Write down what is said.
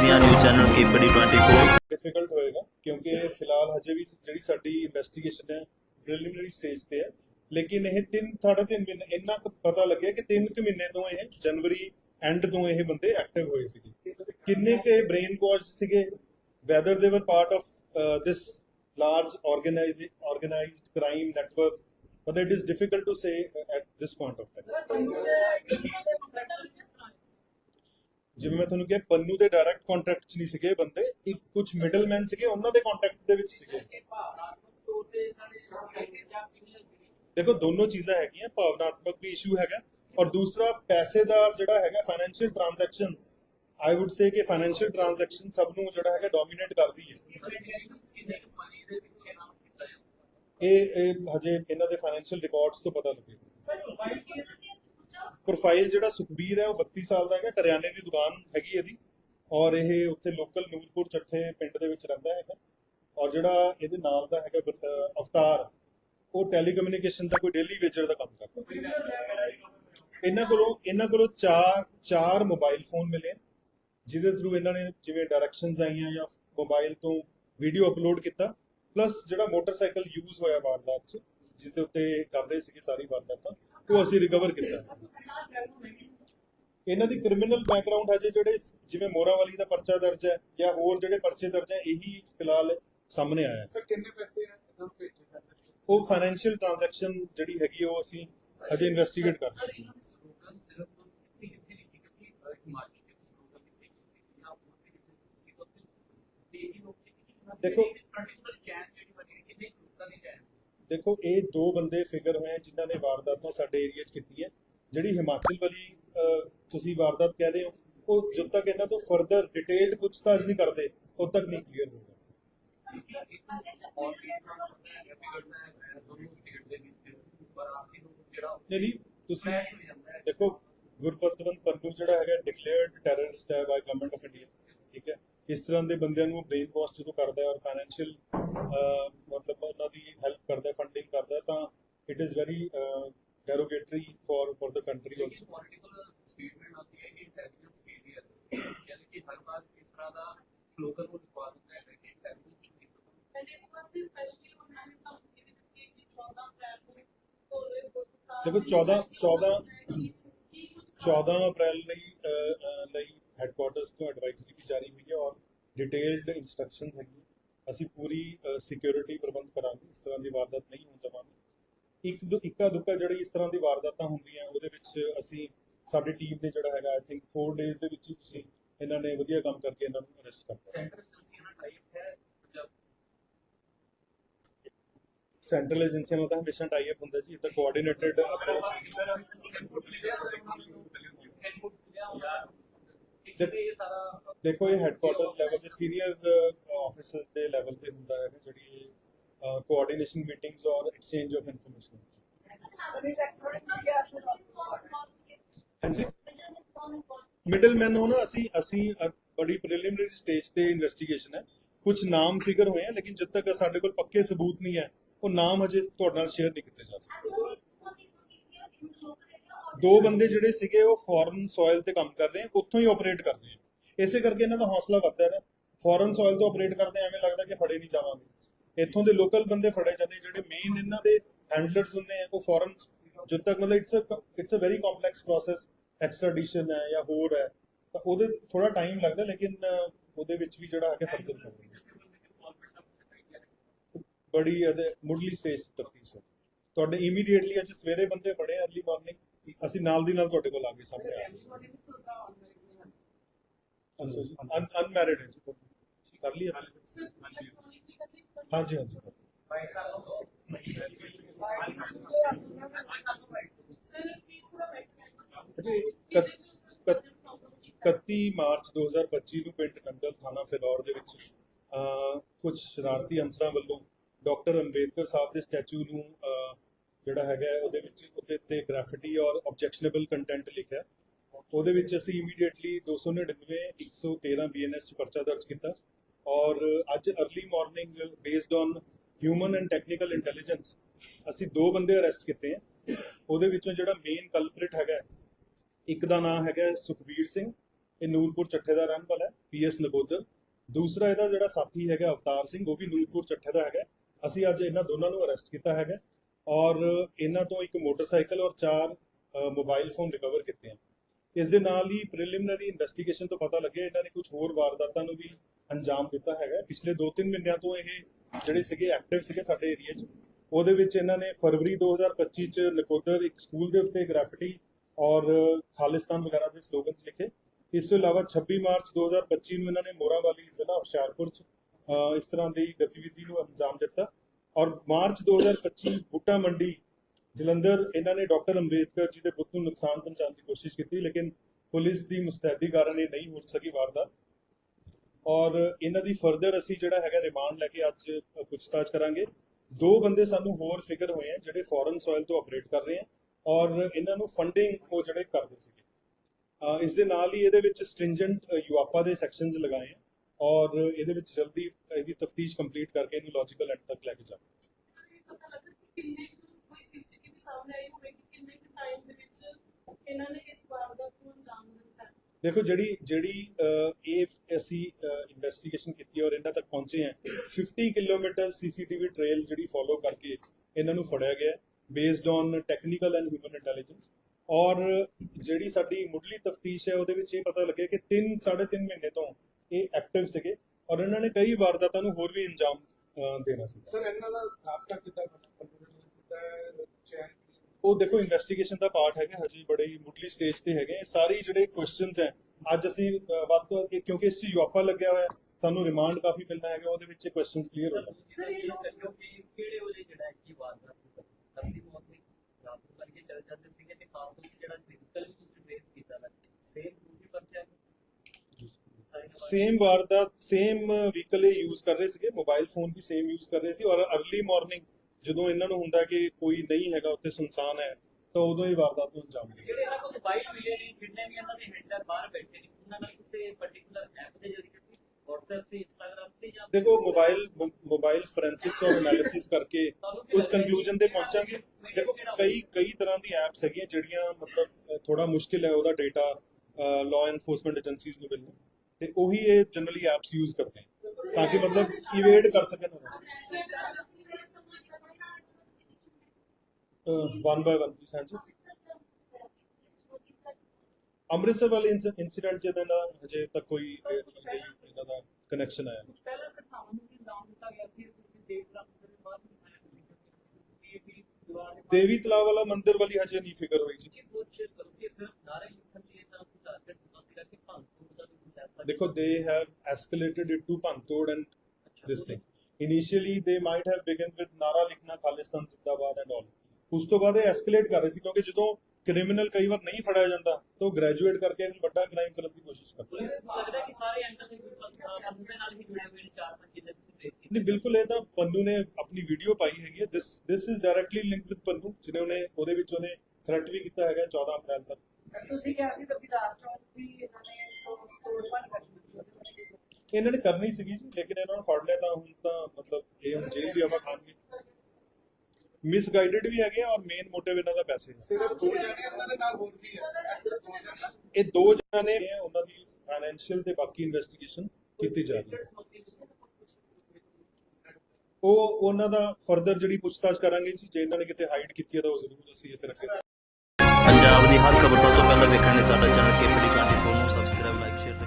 ਦੀਆਂ news channel KPD 24 difficult ਹੋਏਗਾ ਕਿਉਂਕਿ ਫਿਲਹਾਲ ਹਜੇ ਵੀ ਜਿਹੜੀ ਸਾਡੀ ਇਨਵੈਸਟੀਗੇਸ਼ਨ ਹੈ ਪ੍ਰੀਲਿਮਿਨਰੀ ਸਟੇਜ ਤੇ ਹੈ। ਲੇਕਿਨ ਇਹ 3 3.5 ਮਹੀਨੇ ਇੰਨਾ ਕੁ ਪਤਾ ਲੱਗਿਆ ਕਿ 3 ਕੁ ਮਹੀਨੇ ਤੋਂ ਇਹ ਜਨਵਰੀ ਐਂਡ ਤੋਂ ਇਹ ਬੰਦੇ ਐਕਟਿਵ ਹੋਏ ਸੀਗੇ। ਕਿੰਨੇ ਕੇ ਬ੍ਰੇਨ ਵਾਸ਼ ਸੀਗੇ? Whether they were part of this large organised organised crime network but it is difficult to say uh, at this point of time ਜਿਵੇਂ ਮੈਂ ਤੁਹਾਨੂੰ ਕਿਹਾ ਪੰਨੂ ਦੇ ਡਾਇਰੈਕਟ ਕੰਟੈਕਟ 'ਚ ਨਹੀਂ ਸੀਗੇ ਬੰਦੇ ਇੱਕ ਕੁਝ ਮਿਡਲਮੈਨ ਸੀਗੇ ਉਹਨਾਂ ਦੇ ਕੰਟੈਕਟ ਦੇ ਵਿੱਚ ਸੀਗੇ। ਦੇਖੋ ਦੋਨੋਂ ਚੀਜ਼ਾਂ ਹੈਗੀਆਂ ਭਾਵਨਾਤਮਕ ਵੀ ਇਸ਼ੂ ਹੈਗਾ ਔਰ ਦੂਸਰਾ ਪੈਸੇ ਦਾ ਜਿਹੜਾ ਹੈਗਾ financial transaction I would say ਕਿ ਫਾਈਨੈਂਸ਼ੀਅਲ ਟ੍ਰਾਂਜੈਕਸ਼ਨ ਸਭ ਨੂੰ ਜਿਹੜਾ ਹੈਗਾ ਡੋਮੀਨੇਟ ਕਰਦੀ ਹੈ। ਇਹ ਇਹ ਹਜੇ ਇਹਨਾਂ ਦੇ ਫਾਈਨੈਂਸ਼ੀਅਲ ਰਿਕਾਰਡਸ ਤੋਂ ਪਤਾ ਲੱਗੇਗਾ। ਪ੍ਰੋਫਾਈਲ ਜਿਹੜਾ ਸੁਖਬੀਰ ਹੈ, ਉਹ 32 ਸਾਲ ਦਾ ਹੈਗਾ, ਕਰਿਆਨੇ ਦੀ ਦੁਕਾਨ ਹੈਗੀ ਇਹਦੀ। ਔਰ ਇਹ ਉੱਥੇ ਲੋਕਲ ਨੂਰਪੁਰ ਚੱਠੇ ਪਿੰਡ ਦੇ ਵਿੱਚ ਰਹਿੰਦਾ ਹੈਗਾ। ਔਰ ਜਿਹੜਾ ਇਹਦੇ ਨਾਲ ਦਾ ਹੈਗਾ ਅਵਤਾਰ, ਉਹ ਟੈਲੀਕਮਿਊਨੀਕੇਸ਼ਨ ਦਾ ਕੋਈ ਡੇਲੀ ਵੇਜਰ ਦਾ ਕੰਮ ਕਰਦਾ। ਇਹਨਾਂ ਕੋਲੋਂ ਇਹਨਾਂ ਕੋਲੋਂ ਚਾਰ ਚਾਰ ਮੋਬਾਈਲ ਫੋਨ ਮਿਲੇ। ਜਿਹਦੇ ਥਰੂ ਇਹਨਾਂ ਨੇ ਜਿਵੇਂ ਡਾਇਰੈਕਸ਼ਨਸ ਆਈਆਂ ਜਾਂ ਮੋਬਾਈਲ ਤੋਂ ਵੀਡੀਓ ਅਪਲੋਡ ਕੀਤਾ। ਪਲੱਸ ਜਿਹੜਾ ਮੋਟਰਸਾਈਕਲ ਯੂਜ਼ ਹੋਇਆ ਵਾਰਦਾਤ 'ਚ, ਜਿਸ ਦੇ ਉੱਤੇ ਕਰ ਰਹੇ ਸੀਗੇ ਸਾਰੀ ਵਾਰਦਾਤਾਂ। ਉਹ ਅਸੀਂ ਰਿਕਵਰ ਕੀਤਾ। ਇਹਨਾਂ ਦੀ ਕ੍ਰਿਮੀਨਲ ਬੈਕਗ੍ਰਾਉਂਡ ਹਜੇ ਜਿਹੜੇ ਜਿਵੇਂ ਮੋਰਾਵਾਲੀ ਦਾ ਪਰਚਾ ਦਰਜ ਹੈ ਜਾਂ ਹੋਰ ਜਿਹੜੇ ਪਰਚੇ ਦਰਜ ਹੈ ਇਹੀ ਫਿਲਹਾਲ ਸਾਹਮਣੇ ਆਇਆ ਹੈ। ਸਰ ਕਿੰਨੇ ਪੈਸੇ ਇਹਨਾਂ ਨੂੰ ਭੇਜੇ ਜਾਂਦੇ ਉਹ ਫਾਈਨੈਂਸ਼ੀਅਲ ਟ੍ਰਾਂਜੈਕਸ਼ਨ ਜਿਹੜੀ ਹੈਗੀ ਉਹ ਅਸੀਂ ਹਜੇ ਇਨਵੈਸਟੀਗੇਟ ਕਰ ਰਹੇ ਹਾਂ। ਦੇਖੋ ਦੇਖੋ ਇਹ ਦੋ ਬੰਦੇ ਫਿਗਰ ਹੋਏ ਆ ਜਿਨ੍ਹਾਂ ਨੇ ਵਾਰਦਾਤਾਂ ਸਾਡੇ ਏਰੀਆ 'ਚ ਕੀਤੀ ਹੈ। ਜਿਹੜੀ ਹਿਮਾਚਲ ਵਾਲੀ ਅਹ, ਤੁਸੀਂ ਵਾਰਦਾਤ ਕਹਿ ਰਹੇ ਹੋ ਉਹ ਜਦ ਤੱਕ ਇਹਨਾਂ ਤੋਂ ਫਰਦਰ ਡਿਟੇਲਡ ਪੁੱਛਤਾਛ ਨਹੀਂ ਕਰਦੇ ਉਦ ਤੱਕ ਨਹੀਂ ਕਲੀਅਰ ਹੋਊਗਾ। ਨਹੀਂ ਨਹੀਂ ਤੁਸੀਂ ਦੇਖੋ ਗੁਰਪਤਵੰਤ ਪੰਨੂ ਜਿਹੜਾ ਹੈਗਾ ਡਿਕਲੇਅਰਡ ਟੈਰਰਿਸਟ ਹੈ ਬਾਈ ਗਵਰਨਮੈਂਟ ਆਫ ਇੰਡੀਆ ਠੀਕ ਹੈ ਇਸ ਤਰ੍ਹਾਂ ਦੇ ਬੰਦਿਆਂ ਨੂੰ ਬ੍ਰੇਨ ਵਾਸ਼ ਜਦੋਂ ਕਰਦਾ ਹੈ ਔਰ ਫਾਈਨੈਂਸ਼ੀਅਲ ਮਤਲਬ ਉਹਨਾਂ ਦੀ ਹੈਲਪ ਕਰਦਾ ਹੈ ਫੰਡਿੰਗ ਕਰਦਾ ਹੈ ਤਾਂ it is very derogatory for for the country also ਦੇਖੋ। 14 14 14 ਅਪ੍ਰੈਲ ਲਈ ਹੈੱਡਕੁਆਰਟਰਸ ਤੋਂ ਐਡਵਾਈਸ ਕੀਤੀ ਜਾ ਰਹੀ ਹੋਈ ਹੈ ਔਰ ਡਿਟੇਲਡ ਇਨਸਟਰਕਸ਼ਨਸ ਹੈਗੀ ਅਸੀਂ ਪੂਰੀ ਸਿਕਿਉਰਿਟੀ ਪ੍ਰਬੰਧ ਕਰਾਂਗੇ ਇਸ ਤਰ੍ਹਾਂ ਦੀ ਵਾਰਦਾਤ ਨਹੀਂ ਹੋਣ ਦੇਵਾਂਗੇ। ਇੱਕ ਦੋ ਇੱਕਾ ਦੁੱਕਾ ਜਿਹੜੀ ਇਸ ਤਰ੍ਹਾਂ ਦੀ ਵਾਰਦਾਤਾਂ ਹੁੰਦੀਆਂ ਉਹਦੇ ਵਿੱਚ ਅਸੀਂ ਸਾਡੀ ਟੀਮ ਨੇ ਜਿਹੜਾ ਹੈਗਾ ਆਈ ਥਿੰਕ 4 ਡੇਜ਼ ਦੇ ਵਿੱਚ ਹੀ ਤੁਸੀਂ ਇਹਨਾਂ ਨੇ ਵਧੀਆ ਕੰਮ ਕਰਕੇ ਇਹਨਾਂ ਨੂੰ ਅਰੈਸਟ ਕਰਤਾ ਸੈਂਟਰ ਏਜੰਸੀ ਨਾਲ ਟਾਈਪ ਹੈ ਸੈਂਟਰਲ ਏਜੰਸੀਆਂ ਨਾਲ ਤਾਂ ਹਮੇਸ਼ਾ ਟਾਈ ਅਪ ਹੁੰਦਾ ਜੀ ਇਹ ਤਾਂ ਕੋਆਰਡੀਨੇਟਡ ਅਪਰੋਚ ਇਹ ਸਾਰਾ ਦੇਖੋ ਇਹ ਹੈੱਡਕੁਆਰਟਰਸ ਲੈਵਲ ਤੇ ਸੀਨੀਅਰ ਆਫੀਸਰਸ ਦੇ ਲੈਵਲ ਤੇ ਹੁੰਦਾ ਹੈ ਜਿਹੜੀ ਕੋਆਰਡੀਨੇਸ਼ਨ ਮੀਟਿੰਗਸ ਔਰ ਐਕਸਚੇਂਜ ਆਫ ਇਨਫੋਰਮੇਸ਼ਨ ਹਾਂਜੀ। ਮਿਡਲਮੈਨ ਹੋ ਨਾ ਅਸੀਂ ਅਸੀਂ ਬੜੀ ਪ੍ਰੀਲਿਮਿਨਰੀ ਸਟੇਜ ਤੇ ਇਨਵੈਸਟੀਗੇਸ਼ਨ ਹੈ। ਕੁਝ ਨਾਮ ਫਿਗਰ ਹੋਏ ਆ ਲੇਕਿਨ ਜਦ ਤੱਕ ਸਾਡੇ ਕੋਲ ਪੱਕੇ ਸਬੂਤ ਨਹੀਂ ਹੈ ਉਹ ਨਾਮ ਹਜੇ ਤੁਹਾਡੇ ਨਾਲ ਸ਼ੇਅਰ ਨਹੀਂ ਕੀਤੇ ਜਾ ਸਕਦੇ। ਦੋ ਬੰਦੇ ਜਿਹੜੇ ਸੀਗੇ, ਉਹ ਫੋਰਨ ਸੋਇਲ ਤੇ ਕੰਮ ਕਰ ਰਹੇ ਆ, ਉੱਥੋਂ ਹੀ ਆਪਰੇਟ ਕਰਦੇ ਆ। ਇਸੇ ਕਰਕੇ ਇਹਨਾਂ ਦਾ ਹੌਸਲਾ ਵੱਧਦਾ ਹੈ ਨਾ ਫੋਰਨ ਸੋਇਲ ਤੋਂ ਆਪਰੇਟ ਕਰਦੇ ਐਵੇਂ ਲੱਗਦਾ ਕਿ ਫੜੇ ਨਹੀਂ ਜਾਵਾਂਗੇ। ਇੱਥੋਂ ਦੇ ਲੋਕਲ ਬੰਦੇ ਫੜੇ ਜਾਂਦੇ, ਜਿਹੜੇ ਮੇਨ ਇਹਨਾਂ ਦੇ ਹੈਂਡਲਰਸ ਹੁੰਦੇ ਆ, ਉਹ ਫੋਰਨ ਜਦ ਤੱਕ ਮਤਲਬ it's uh it's uh very complex process extradition ਹੈ ਜਾਂ ਹੋਰ ਹੈ, ਤਾਂ ਉਹਦੇ ਥੋੜਾ ਟਾਈਮ ਲੱਗਦਾ, ਲੇਕਿਨ ਉਹਦੇ ਵਿੱਚ ਵੀ ਜਿਹੜਾ ਹੈਗਾ ਫ਼ਰਕ ਕਰਦੇ ਬੜੀ ਮੁੱਢਲੀ ਸਟੇਜ ਤਫਤੀਸ਼ ਹੈ। ਤੁਹਾਡੇ ਇਮੀਡੀਏਟਲੀ ਅੱਜ ਸਵੇਰੇ ਬੰਦੇ ਫੜੇ ਅਰਲੀ ਮਾਰਨਿੰਗ ਅਸੀਂ ਨਾਲ ਦੀ ਨਾਲ ਤੁਹਾਡੇ ਕੋਲ ਆ ਗਏ ਸਾਹਮਣੇ ਆ ਗਏ। ਅਨਮੈਰਿਡ ਹੈ। ਜੀ ਕਰ ਲਈ ਹਾਂਜੀ ਹਾਂਜੀ। ਜੀ 31 ਮਾਰਚ 2025 ਨੂੰ ਪਿੰਡ ਨੰਗਲ ਥਾਣਾ ਫਿਲੌਰ ਦੇ ਵਿੱਚ ਕੁਝ ਸ਼ਰਾਰਤੀ ਅੰਸਰਾਂ ਵੱਲੋਂ ਡਾਕਟਰ ਅੰਬੇਦਕਰ ਸਾਹਿਬ ਦੇ ਸਟੈਚੂ ਨੂੰ ਜਿਹੜਾ ਹੈਗਾ ਉਹਦੇ ਵਿੱਚ ਉਹਦੇ ਤੇ ਗ੍ਰੈਫਿਟੀ ਔਰ ਆਬਜੈਕਸ਼ਨੇਬਲ ਕੰਟੈਂਟ ਲਿਖਿਆ ਉਹਦੇ ਵਿੱਚ ਅਸੀਂ ਇਮੀਡੀਏਟਲੀ 299 113 ਬੀਐਨਐਸ ਚ ਪਰਚਾ ਦਰਜ ਕੀਤਾ ਔਰ ਅੱਜ early morning based on human and technical intelligence ਅਸੀਂ ਦੋ ਬੰਦੇ ਅਰੈਸਟ ਕੀਤੇ ਆ ਉਹਦੇ ਵਿੱਚੋਂ ਜਿਹੜਾ ਮੇਨ ਕਲਪ੍ਰਿਟ ਹੈਗਾ ਇੱਕ ਦਾ ਨਾਮ ਹੈਗਾ ਹੈ ਸੁਖਬੀਰ ਸਿੰਘ, ਇਹ ਨੂਰਪੁਰ ਚੱਠੇ ਦਾ ਰਹਿਣ ਵਾਲਾ ਹੈ ਪੀਐਸ ਨਗੋਦਰ ਦੂਸਰਾ ਇਹਦਾ ਜਿਹੜਾ ਸਾਥੀ ਹੈਗਾ ਅਵਤਾਰ ਸਿੰਘ, ਉਹ ਵੀ ਨੂਰਪੁਰ ਚੱਠੇ ਦਾ ਹੈਗਾ ਅਸੀਂ ਅੱਜ ਇਹਨਾਂ ਦੋਨਾਂ ਨੂੰ ਅਰੈਸਟ ਕੀਤਾ ਹੈਗਾ ਔਰ ਇਹਨਾਂ ਤੋਂ ਇੱਕ ਮੋਟਰਸਾਈਕਲ ਔਰ ਚਾਰ ਮੋਬਾਈਲ ਫੋਨ ਰਿਕਵਰ ਕੀਤੇ ਆ। ਇਸ ਦੇ ਨਾਲ ਹੀ ਪ੍ਰੀਲਿਮਿਨਰੀ ਇਨਵੈਸਟੀਗੇਸ਼ਨ ਤੋਂ ਪਤਾ ਲੱਗਿਆ ਇਹਨਾਂ ਨੇ ਕੁਝ ਹੋਰ ਵਾਰਦਾਤਾਂ ਨੂੰ ਵੀ ਅੰਜਾਮ ਦਿੱਤਾ ਹੈਗਾ। ਪਿਛਲੇ 2-3 ਮਹੀਨਿਆਂ ਤੋਂ ਇਹ ਜਿਹੜੇ ਸੀਗੇ ਐਕਟਿਵ ਸੀਗੇ ਸਾਡੇ ਏਰੀਆ 'ਚ, ਉਹਦੇ ਵਿੱਚ ਇਹਨਾਂ ਨੇ ਫਰਵਰੀ 2025 ਚ ਨਕੋਦਰ ਇੱਕ ਸਕੂਲ ਦੇ ਉੱਤੇ ਗ੍ਰੈਫਿਟੀ ਔਰ ਖਾਲਿਸਤਾਨ ਵਗੈਰਾ ਦੇ ਸਲੋਗਨਸ ਲਿਖੇ। ਇਸ ਤੋਂ ਇਲਾਵਾ 26 ਮਾਰਚ 2025 ਨੂੰ ਇਹਨਾਂ ਨੇ ਮੋਰਾਵਾਲੀ ਜ਼ਿਲ੍ਹਾ ਹੁਸ਼ਿਆਰਪੁਰ ਚ ਇਸ ਤਰ੍ਹਾਂ ਦੀ ਗਤੀਵਿਧੀ ਨੂੰ ਅੰਜਾਮ ਦਿੱਤਾ। ਔਰ ਮਾਰਚ 2025 ਬੁੱਟਾ ਮੰਡੀ ਜਲੰਧਰ, ਇਹਨਾਂ ਨੇ ਡਾਕਟਰ ਅੰਬੇਦਕਰ ਜੀ ਦੇ ਬੁੱਤ ਨੂੰ ਨੁਕਸਾਨ ਪਹੁੰਚਾਉਣ ਦੀ ਕੋਸ਼ਿਸ਼ ਕੀਤੀ, ਲੇਕਿਨ ਪੁਲਿਸ ਦੀ ਮੁਸਤੈਦੀ ਕਾਰਨ ਇਹ ਨਹੀਂ ਹੋ ਸਕੀ ਵਾਰਦਾਤ। ਔਰ ਇਹਨਾਂ ਦੀ ਫਰਦਰ ਅਸੀਂ ਜਿਹੜਾ ਹੈਗਾ ਰਿਮਾਂਡ ਲੈ ਕੇ ਅੱਜ ਪੁੱਛਤਾਛ ਕਰਾਂਗੇ। ਦੋ ਬੰਦੇ ਸਾਨੂੰ ਹੋਰ ਫਿਗਰ ਹੋਏ ਆ, ਜਿਹੜੇ ਫੋਰਨ ਸੋਇਲ ਤੋਂ ਆਪਰੇਟ ਕਰ ਰਹੇ ਆ ਔਰ ਇਹਨਾਂ ਨੂੰ ਫੰਡਿੰਗ ਉਹ ਜਿਹੜੇ ਕਰਦੇ ਸੀਗੇ। ਇਸ ਦੇ ਨਾਲ ਹੀ ਇਹਦੇ ਵਿੱਚ ਸਟ੍ਰਿੰਜੈਂਟ ਯੂਆਪਾ ਦੇ ਸੈਕਸ਼ਨਸ ਲਗਾਏ ਆ। ਔਰ ਇਹਦੇ ਵਿੱਚ ਜਲਦੀ ਇਹਦੀ ਤਫਤੀਸ਼ ਕੰਪਲੀਟ ਕਰਕੇ ਇਹਨੂੰ ਲੌਜੀਕਲ ਐਂਡ ਤੱਕ ਲੈ ਕੇ ਜਾਵਾਂਗੇ ਸਰ ਇਹ ਪਤਾ ਲੱਗਾ ਕਿ ਕਿੰਨੇ ਕੁ ਕੋਈ ਸੀਸੀਟੀਵੀ ਸਾਹਮਣੇ ਆਈ ਹੋਵੇ ਕਿ ਕਿੰਨੇ ਕੁ ਟਾਈਮ ਦੇ ਵਿੱਚ ਇਹਨਾਂ ਨੇ ਇਸ ਵਾਰਦਾਤ ਨੂੰ ਅੰਜਾਮ ਦਿੱਤਾ ਹੈ। ਦੇਖੋ ਜਿਹੜੀ ਜਿਹੜੀ ਇਹ ਅਸੀਂ ਇਨਵੈਸਟੀਗੇਸ਼ਨ ਕੀਤੀ ਔਰ ਇਹਨਾਂ ਤੱਕ ਪਹੁੰਚੇ ਹਾਂ 50 ਕਿਲੋਮੀਟਰ ਸੀਸੀਟੀਵੀ ਟ੍ਰੇਲ ਜਿਹੜੀ ਫੋਲੋ ਕਰਕੇ ਇਹਨਾਂ ਨੂੰ ਫੜਿਆ ਗਿਆ based on technical and human intelligence ਔਰ ਜਿਹੜੀ ਸਾਡੀ ਮੁੱਢਲੀ ਤਫਤੀਸ਼ ਹੈ ਉਹਦੇ ਵਿੱਚ ਇਹ ਪਤਾ ਲੱਗਿਆ ਕਿ 3 3.5 ਮਹੀਨੇ ਤੋਂ ਇਹ ਐਕਟਿਵ ਸੀਗੇ ਔਰ ਇਹਨਾਂ ਨੇ ਕਈ ਵਾਰਦਾਤਾਂ ਨੂੰ ਹੋਰ ਵੀ ਅੰਜਾਮ ਦੇਣਾ ਸੀ ਸਰ ਇਹਨਾਂ ਦਾ ਰਾਬਤਾ ਕਿੱਦਾਂ ਉਹ ਦੇਖੋ ਇਨਵੈਸਟੀਗੇਸ਼ਨ ਦਾ ਪਾਰਟ ਹੈਗਾ ਹਜੇ ਬੜੇ ਹੀ ਮੁੱਢਲੀ ਸਟੇਜ ਤੇ ਹੈਗੇ। ਇਹ ਸਾਰੇ ਜਿਹੜੇ ਕੁਐਸਚਨਸ ਹੈ ਅੱਜ ਅਸੀਂ ਵੱਧ ਤੋਂ ਵੱਧ ਕਿਉਂਕਿ ਇਸ 'ਚ ਯੂਆਪਾ ਲੱਗਿਆ ਹੋਇਆ ਹੈ, ਸਾਨੂੰ ਰਿਮਾਂਡ ਕਾਫੀ ਮਿਲਣਾ ਹੈਗਾ ਉਹਦੇ ਵਿੱਚ ਕੁਐਸਚਨਸ ਕਲੀਅਰ ਹੋ ਜਾਣਗੇ। ਸਰ ਇਹ ਲੋਕ ਕਿਉਂਕਿ ਕਿਹੜੇ ਵੇਲੇ ਜਿਹੜਾ ਹੈ ਕੀ ਵਾਰਦਾਤ ਕਰਦੀ ਮੌਤ ਦੀ ਰਾਤ ਨੂੰ ਕਰਕੇ ਚੱਲ ਜਾਂਦੇ ਸੀਗੇ ਤੇ ਖਾਸ ਤੌਰ ਤੇ ਜਿਹੜਾ ਕ੍ਰਿਟੀਕਲ ਵੀ ਤੁਸੀਂ ਟ੍ਰੇਸ ਕੀਤਾ ਨਾ ਸੇਮ ਦੂਜੀ ਪਰਚਾ ਸੇਮ ਵਾਰਦਾਤ ਸੇਮ ਵਹੀਕਲ ਇਹ ਯੂਜ਼ ਕਰ ਰਹੇ ਸੀਗੇ ਮੋਬਾਈਲ ਫੋਨ ਵੀ ਸੇਮ ਯੂਜ਼ ਕਰ ਰਹੇ ਸੀ ਔਰ अर्ਲੀ ਮਾਰਨਿੰਗ ਜਦੋਂ ਇਹਨਾਂ ਨੂੰ ਹੁੰਦਾ ਕਿ ਕੋਈ ਨਹੀਂ ਹੈਗਾ ਉੱਥੇ ਸੁਨਸਾਨ ਹੈ ਤਾਂ ਉਦੋਂ ਹੀ ਵਾਰਦਾਤ ਨੂੰ ਅੰਜਾਮ ਦਿੰਦੇ ਜਿਹੜੇ ਇਹਨਾਂ ਕੋਲ ਮੋਬਾਈਲ ਮਿਲੇ ਨੇ ਜਿੰਨੇ ਵੀ ਇਹਨਾਂ ਦੇ ਹੈਂਡਲਰ ਬਾਹਰ ਬੈਠੇ ਨੇ ਉਹਨਾਂ ਨਾਲ ਕਿਸੇ ਪਾਰਟਿਕੂਲਰ ਐਪ ਦੇ ਜ਼ਰੀਏ ਸੀ WhatsApp ਸੀ Instagram ਸੀ ਜਾਂ ਦੇਖੋ ਮੋਬਾਈਲ ਮੋਬਾਈਲ ਫੋਰੈਂਸਿਕਸ ਔਰ ਐਨਾਲਿਸਿਸ ਕਰਕੇ ਉਸ ਕੰਕਲੂਜਨ ਤੇ ਪਹੁੰਚਾਂਗੇ। ਦੇਖੋ ਕਈ ਕਈ ਤਰ੍ਹਾਂ ਦੀ ਐਪਸ ਹੈਗੀਆਂ ਜਿਹੜੀਆਂ ਮਤਲਬ ਥੋੜਾ ਮੁਸ਼ਕਿਲ ਹੈ ਉਹਦਾ ਡਾਟਾ ਲਾਅ ਐਨਫੋਰਸਮੈਂਟ ਏਜੰਸੀਜ਼ ਨੂੰ ਮਿਲਣਾ। ਤੇ ਉਹੀ ਇਹ ਜਨਰਲੀ ਐਪਸ ਯੂਜ਼ ਕਰਦੇ ਹੈ ਤਾਂ ਕਿ ਮਤਲਬ ਇਵੇਡ ਕਰ ਸਕਣ ਵਨ ਬਾਏ ਵਨ ਪਲੀਜ਼ ਹਾਂਜੀ। ਅੰਮ੍ਰਿਤਸਰ ਵਾਲੇ ਇਨਸੀਡੈਂਟ ਜਿਹਦਾ ਨਾ ਹਜੇ ਤੱਕ ਕੋਈ ਇਹ ਨਹੀਂ ਇਹਨਾਂ ਦਾ ਕਨੈਕਸ਼ਨ ਆਇਆ। ਕੁਝ ਪਹਿਲਾਂ ਘਟਨਾਵਾਂ ਨੂੰ ਅੰਜਾਮ ਦਿੱਤਾ ਗਿਆ ਸੀ ਤੁਸੀਂ ਦੇਖ ਸਕਦੇ ਹੋ ਬਾਅਦ ਦੇ ਦੇਵੀ ਤਲਾਬ ਵਾਲਾ ਮੰਦਿਰ ਵਾਲੀ ਹਜੇ ਨਹੀਂ ਫਿਕਰ ਹੋਈ ਜੀ। ਦੇਖੋ they have escalated it to Pantod and this thing. Initially, they might have begun with Nara Likhna Khalistan Zindabad and all. ਉਸ ਤੋਂ ਬਾਅਦ ਇਹ ਐਸਕੇਲੇਟ ਕਰ ਰਹੇ ਸੀ ਕਿਉਂਕਿ ਜਦੋਂ ਕ੍ਰਿਮੀਨਲ ਕਈ ਵਾਰ ਨਹੀਂ ਫੜਿਆ ਜਾਂਦਾ ਤਾਂ ਉਹ ਗ੍ਰੈਜੂਏਟ ਕਰਕੇ ਇਹਨੂੰ ਵੱਡਾ ਕ੍ਰਾਈਮ ਕਰਨ ਦੀ ਕੋਸ਼ਿਸ਼ ਕਰਦੇ ਲੱਗਦਾ ਕਿ ਸਾਰੇ ਐਂਟਰ ਦੇ ਬੰਦੇ ਨਾਲ ਹੀ ਜੁੜੇ ਹੋਏ ਨੇ ਚਾਰ ਪੰਜ ਜਿਹਦੇ ਤੁਸੀਂ ਟ੍ਰੇਸ ਕੀਤੇ ਨਹੀਂ ਬਿਲਕੁਲ ਇਹ ਤਾਂ ਪੰਨੂ ਨੇ ਆਪਣੀ ਵੀਡੀਓ ਪਾਈ ਹੈਗੀ ਹੈ this this is directly linked with Pannun ਜਿਹਨੇ ਉਹਨੇ ਉਹਦੇ ਵਿੱਚ ਉਹਨੇ ਥ੍ਰੈਟ ਵੀ ਕੀਤਾ ਹੈਗਾ 14 ਅਪ੍ਰੈਲ ਤੱਕ ਤੁਸੀਂ ਕਿਹਾ ਸੀ ਕਿ ਰਾਸ਼ਟਰ ਇਹਨਾਂ ਨੇ ਕਰਨੀ ਸੀਗੀ ਜੀ ਲੇਕਿਨ ਇਹਨਾਂ ਨੂੰ ਫੜ ਲਿਆ ਤਾਂ ਹੁਣ ਤਾਂ ਮਤਲਬ ਇਹ ਹੁਣ ਜੇਲ੍ਹ ਦੀ ਹਵਾ ਖਾਣਗੇ। ਮਿਸਗਾਈਡਡ ਵੀ ਹੈਗੇ ਔਰ ਮੇਨ ਮੋਟਿਵ ਇਹਨਾਂ ਦਾ ਪੈਸੇ ਹੈ ਸਿਰਫ ਦੋ ਜਣੇ ਇਹਨਾਂ ਦੇ ਨਾਲ ਹੋਰ ਵੀ ਹੈ ਇਹ ਦੋ ਜਣੇ ਇਹ ਦੋ ਜਣੇ ਨੇ ਉਹਨਾਂ ਦੀ ਫਾਈਨੈਂਸ਼ੀਅਲ ਤੇ ਬਾਕੀ ਇਨਵੈਸਟੀਗੇਸ਼ਨ ਕੀਤੀ ਜਾ ਰਹੀ ਹੈ। ਉਹ ਉਹਨਾਂ ਦਾ ਫਰਦਰ ਜਿਹੜੀ ਪੁੱਛਤਾਛ ਕਰਾਂਗੇ ਜੀ ਜੇ ਇਹਨਾਂ ਨੇ ਕਿਤੇ ਹਾਈਡ ਕੀਤੀ ਹੈ ਤਾਂ ਉਹ ਜ਼ਰੂਰ ਅਸੀਂ ਫਿਰ ਅੱਗੇ। ਪੰਜਾਬ ਦੀ ਹਰ ਖਬਰ ਸਭ ਤੋਂ ਪਹਿਲਾਂ ਵੇਖਣ ਲਈ ਸਾਡਾ ਚੈਨਲ ਕੇਪੀਡੀ 24